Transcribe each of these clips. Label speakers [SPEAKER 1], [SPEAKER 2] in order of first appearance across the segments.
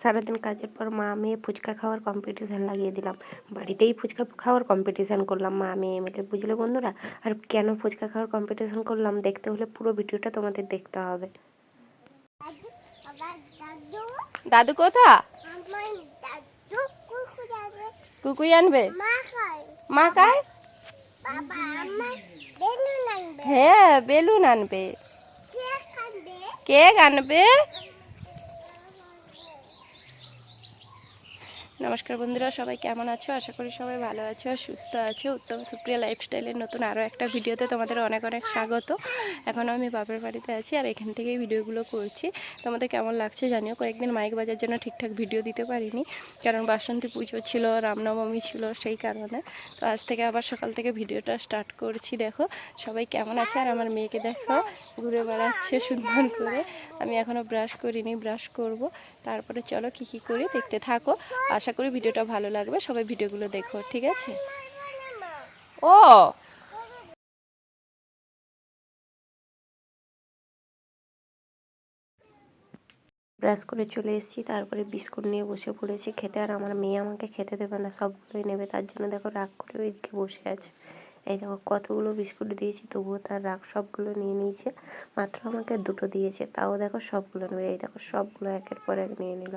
[SPEAKER 1] সারাদিন কাজের পর মা মেয়ে ফুচকা খাওয়ার কম্পিটিশান লাগিয়ে দিলাম। বাড়িতেই ফুচকা খাওয়ার কম্পিটিশান করলাম। মা মেয়ে মিলে বুঝলে বন্ধুরা আর কেন ফুচকা খাওয়ার কম্পিটিশান করলাম? দেখতে হলে পুরো ভিডিওটা তোমাদের দেখতে হবে।
[SPEAKER 2] দাদু
[SPEAKER 1] কোথা কুকুই আনবে?
[SPEAKER 2] মা
[SPEAKER 1] কায় হ্যাঁ বেলুন আনবে। কেক আনবে? নমস্কার বন্ধুরা, সবাই কেমন আছো? আশা করি সবাই ভালো আছো সুস্থ আছো। উত্তম সুপ্রিয়া লাইফস্টাইলের নতুন আরও একটা ভিডিওতে তোমাদের অনেক অনেক স্বাগত। এখনও আমি বাপের বাড়িতে আছি আর এখান থেকেই ভিডিওগুলো করছি। তোমাদের কেমন লাগছে জানিও, কয়েকদিন মাইক বাজার জন্য ঠিকঠাক ভিডিও দিতে পারিনি। কারণ বাসন্তী পুজো ছিল, রামনবমী ছিল সেই কারণে। তো আজ থেকে আবার সকাল থেকে ভিডিওটা স্টার্ট করছি। দেখো, সবাই কেমন আছে? আর আমার মেয়েকে দেখো, ঘুরে বেড়াচ্ছে সুন্দর করে আমি এখনও ব্রাশ করিনি ব্রাশ করব। তারপরে চলো কি কি করি দেখতে থাকো। আশা করি ভিডিওটা ভালো লাগবে, সবাই ভিডিওগুলো দেখো, ঠিক আছে? ও! ব্রাশ করে চলে এসেছি, তারপরে বিস্কুট নিয়ে বসে পড়েছি খেতে। আর আমার মেয়ে আমাকে খেতে দেবে না, সবগুলোই নেবে, তার জন্য দেখো রাগ করে ওইদিকে বসে আছে। এই দেখো, কতগুলো বিস্কুট দিয়েছি, তবুও তার রাগ সবগুলো নিয়ে নিয়েছে। মাত্র আমাকে দুটো দিয়েছে, তাও দেখো সবগুলো নেবে। এই দেখো, সবগুলো একের পর এক নিয়ে নিল।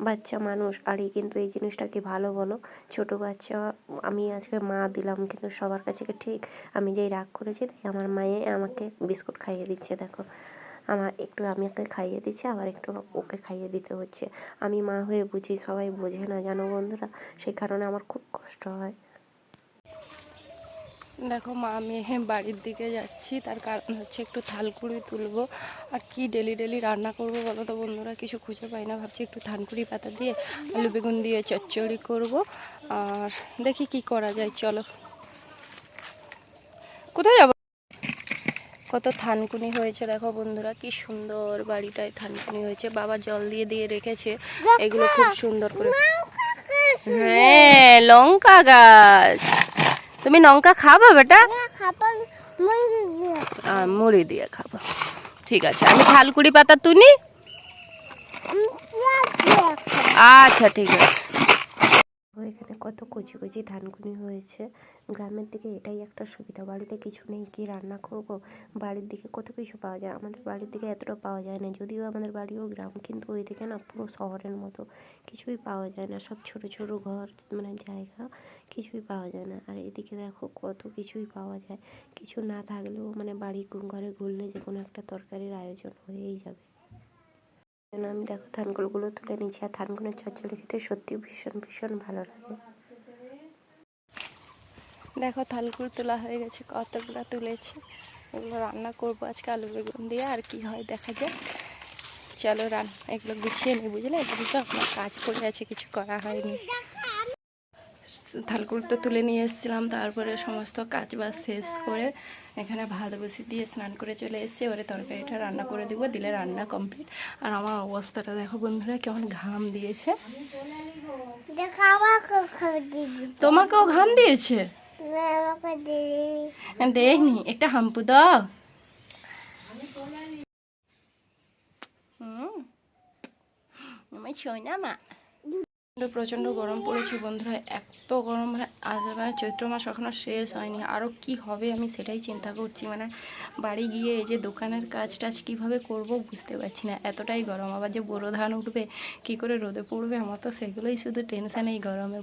[SPEAKER 1] বাচ্চা মানুষ, আর এই কিন্তু এই জিনিসটা কি ভালো বলো, ছোট বাচ্চা, আমি আজকে মা দিলাম, কিন্তু সবার কাছে কি ঠিক? আমি যেই রাগ করেছি, তাই আমার মায়ে আমাকে বিস্কুট খাইয়ে দিচ্ছে, দেখো। আমার একটু, আমি ওকে খাইয়ে দিচ্ছি, আবার একটু ওকে খাইয়ে দিতে হচ্ছে। আমি মা হয়ে বুঝি, সবাই বোঝে না, জানো বন্ধুরা? সেই কারণে আমার খুব কষ্ট হয়। দেখো মা মেয়ে বাড়ির দিকে যাচ্ছি। তার কারণ হচ্ছে একটু থালকুড়ি তুলবো। আর কি ডেলি ডেলি রান্না করব বলো তো বন্ধুরা? কিছু খুঁজে পাই না। ভাবছি একটু থানকুড়ি পাতা দিয়ে আলু বেগুন দিয়ে চচ্চড়ি করব। আর দেখি কি করা যায় চলো। কোথায় যাব? কত থানকুনি হয়েছে দেখো বন্ধুরা কি সুন্দর বাড়িটায় থানকুনি হয়েছে। বাবা জল দিয়ে দিয়ে রেখেছে এগুলো খুব সুন্দর করে। হ্যাঁ লঙ্কা গাছ। তুমি লঙ্কা খাব বেটা? মুড়ি দিয়ে খাব। ঠিক আছে আমি থালকুড়ি পাতা তুলি?
[SPEAKER 2] খাব।
[SPEAKER 1] আচ্ছা ঠিক আছে। এখানে কত কচি কচি ধানকুনি হয়েছে। গ্রামের দিকে এটাই একটা সুবিধা। বাড়িতে কিছু নেই, কি রান্না করব? বাড়ির দিকে কত কিছু পাওয়া যায়? আমাদের বাড়ির দিকে এতটা পাওয়া যায় না, যদিও আমাদের বাড়িও গ্রাম, কিন্তু ওই দিকে না পুরো শহরের মতো কিছুই পাওয়া যায় না। সব ছোট ছোট ঘর মানে জায়গা কিছুই পাওয়া যায় না। আর এদিকে দেখো কত কিছুই পাওয়া যায়। কিছু না থাকলেও মানে বাড়ি ঘরে ঘুরলে যে কোনো একটা তরকারির আয়োজন হয়েই যাবে। আমি দেখো ধানগুলোগুলো তুলে নিচ্ছি, আর ধানগুলোর চচ্চড়ি খেতে সত্যি ভীষণ ভীষণ ভালো লাগে। দেখো থালগুলো তোলা হয়ে গেছে কতগুলো তুলেছি। এগুলো রান্না করব আজকে আলু বেগুন দিয়ে আর কি হয় দেখা যাক। চলো রান এগুলো গুছিয়ে নিই বুঝলে? এগুলো তো আপনার কাজ পড়ে আছে কিছু করা হয়নি। থালকুল তো তুলে নিয়ে এসেছিলাম তারপরে সমস্ত কাজ বাজ শেষ করে এখানে ভাত বসি দিয়ে স্নান করে চলে এসেছি। এবারে তরকারিটা রান্না করে দিব দিলে রান্না কমপ্লিট আর আমার অবস্থাটা দেখো বন্ধুরা কেমন ঘাম দিয়েছে। তোমাকেও ঘাম দিয়েছে?
[SPEAKER 2] না, আমাকে দিবি
[SPEAKER 1] দেয়নি একটা হাম্পু দাও হুম আমার সোনা মা প্রচণ্ড গরম পড়েছে বন্ধুরা, এত গরম মানে আজ মানে চৈত্র মাস এখনও শেষ হয়নি। আরও কি হবে আমি সেটাই চিন্তা করছি মানে বাড়ি গিয়ে এই যে দোকানের কাজ টাজ কীভাবে করব বুঝতে পারছি না। এতটাই গরম, আবার যে বোরো ধান উঠবে, কি করে রোদে পড়বে? আমার তো সেগুলোই শুধু টেনশন এই গরমে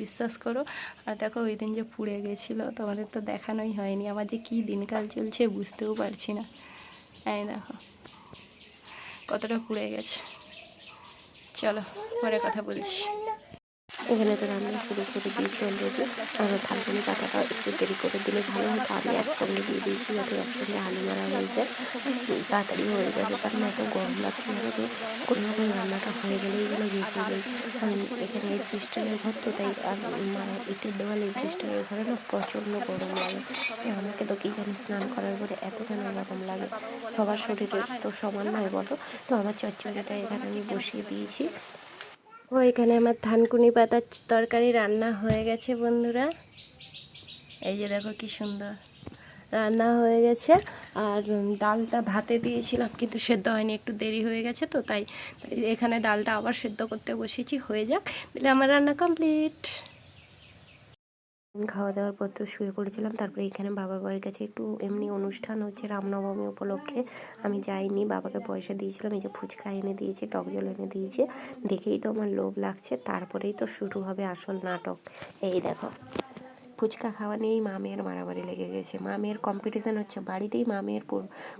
[SPEAKER 1] বিশ্বাস করো। আর দেখো ওই দিন যে পুড়ে গেছিল, তোমাদের তো দেখানোই হয়নি। আমার যে কী দিনকাল চলছে বুঝতেও পারছি না। এই দেখো, কতটা পুড়ে গেছে। চলো পরে কথা বলছি। এখানে তো রান্না শুরু করে দিয়েছি অলরেডি আর থালকুনি পাতাটা একটু দেরি করে দিলে ভালো হতো আমি একসঙ্গে দিয়ে দিয়েছি যাতে একসঙ্গে আলু মারা হয়ে যায়। তাড়াতাড়ি হয়ে যাবে, কারণ এত গরম লাগছে আমাকে কোনোভাবে রান্নাটা হয়ে গেলেই যেন বেঁচে যাই এখানে এই সিস্টেমের ঘর তো, তাই মানে ইটের দেওয়ালে এই সিস্টেমের ঘরে না প্রচণ্ড গরম লাগে। আমাকে তো কি জানি স্নান করার পরে এত কেন গরম লাগে। সবার শরীরে তো সমান নয় বলো। তো আমার চচ্চড়িটা এখানে আমি বসিয়ে দিয়েছি। ও এখানে আমার ধানকুনি পাতার তরকারি রান্না হয়ে গেছে, বন্ধুরা। এই যে দেখো কি সুন্দর
[SPEAKER 3] রান্না হয়ে গেছে। আর ডালটা ভাতে দিয়েছিলাম, কিন্তু সেদ্ধ হয়নি, একটু দেরি হয়ে গেছে তো তাই এখানে ডালটা আবার সেদ্ধ করতে বসেছি, হয়ে যাক। তাহলে আমার রান্না কমপ্লিট। খাওয়া দাওয়ার পর তো শুয়ে পড়েছিলাম। তারপরে এখানে বাবার বাড়ির কাছে একটু এমনি অনুষ্ঠান হচ্ছে রামনবমী উপলক্ষে। আমি যাইনি, বাবাকে পয়সা দিয়েছিলাম, এই যে ফুচকা এনে দিয়েছে, টক জল এনে দিয়েছে। দেখেই তো আমার লোভ লাগছে, তারপরেই তো শুরু হবে আসল নাটক। এই দেখো। ফুচকা খাওয়া নিয়েই মা মেয়ের মারামারি লেগে গেছে। মা মেয়ের কম্পিটিশান হচ্ছে বাড়িতেই মা মেয়ের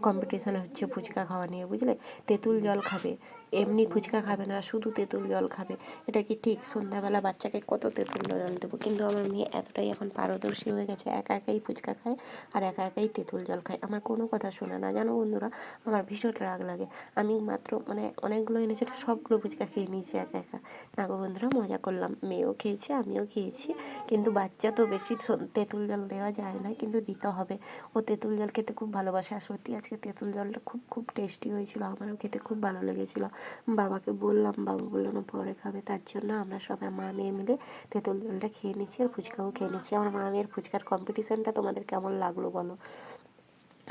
[SPEAKER 3] কম্পিটিশান হচ্ছে ফুচকা খাওয়া নিয়ে, বুঝলে? তেঁতুল জল খাবে, এমনি ফুচকা খাবে না, শুধু তেঁতুল জল খাবে। এটা কি ঠিক? সন্ধ্যাবেলা বাচ্চাকে কত তেঁতুল জল দেবো? কিন্তু আমার মেয়ে এতটাই এখন পারদর্শী হয়ে গেছে, একা একাই ফুচকা খায় আর একা একাই তেঁতুল জল খায়। আমার কোনো কথা শোনে না। জানো বন্ধুরা, আমার ভীষণ রাগ লাগে। আমি মাত্র মানে অনেকগুলো এনেছিল সবগুলো ফুচকা খেয়ে নিয়েছি একা একা। না গো বন্ধুরা, মজা করলাম। মেয়েও খেয়েছে, আমিও খেয়েছি। কিন্তু বাচ্চা তো বেশি সো- তেঁতুল জল দেওয়া যায় না, কিন্তু দিতে হবে। ও তেঁতুল জল খেতে খুব ভালোবাসে, আর সত্যি আজকে তেঁতুল জলটা খুব খুব টেস্টি হয়েছিল, আমারও খেতে খুব ভালো লেগেছিলো। বাবাকে বললাম, বাবা বলল, না, পরে খাবে। তার জন্য আমরা সবাই, মা মেয়ে মিলে তেঁতুল জলটা খেয়ে নিচ্ছি আর ফুচকাও খেয়ে নিচ্ছি। আমার মা মেয়ের ফুচকার কম্পিটিশানটা তোমাদের কেমন লাগল বলো?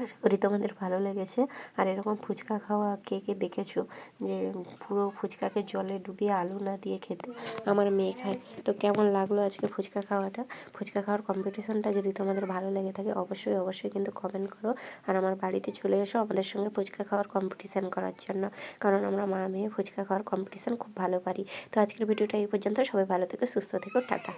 [SPEAKER 3] আশা করি তোমাদের ভালো লেগেছে। আর এরকম ফুচকা খাওয়া কে কে দেখেছ? যে পুরো ফুচকাকে জলে ডুবিয়ে আলু না দিয়ে খেতে আমার মেয়ে খায়। তো কেমন লাগল আজকে ফুচকা খাওয়াটা? ফুচকা খাওয়ার কম্পিটিশানটা যদি তোমাদের ভালো লেগে থাকে, অবশ্যই অবশ্যই কিন্তু কমেন্ট করো। আর আমার বাড়িতে চলে এসো আমাদের সঙ্গে ফুচকা খাওয়ার কম্পিটিশান করার জন্য। কারণ আমরা মা মেয়ে ফুচকা খাওয়ার কম্পিটিশান খুব ভালো পারি। তো আজকের ভিডিওটা এই পর্যন্ত। সবাই ভালো থেকো, সুস্থ থেকো, টাটা।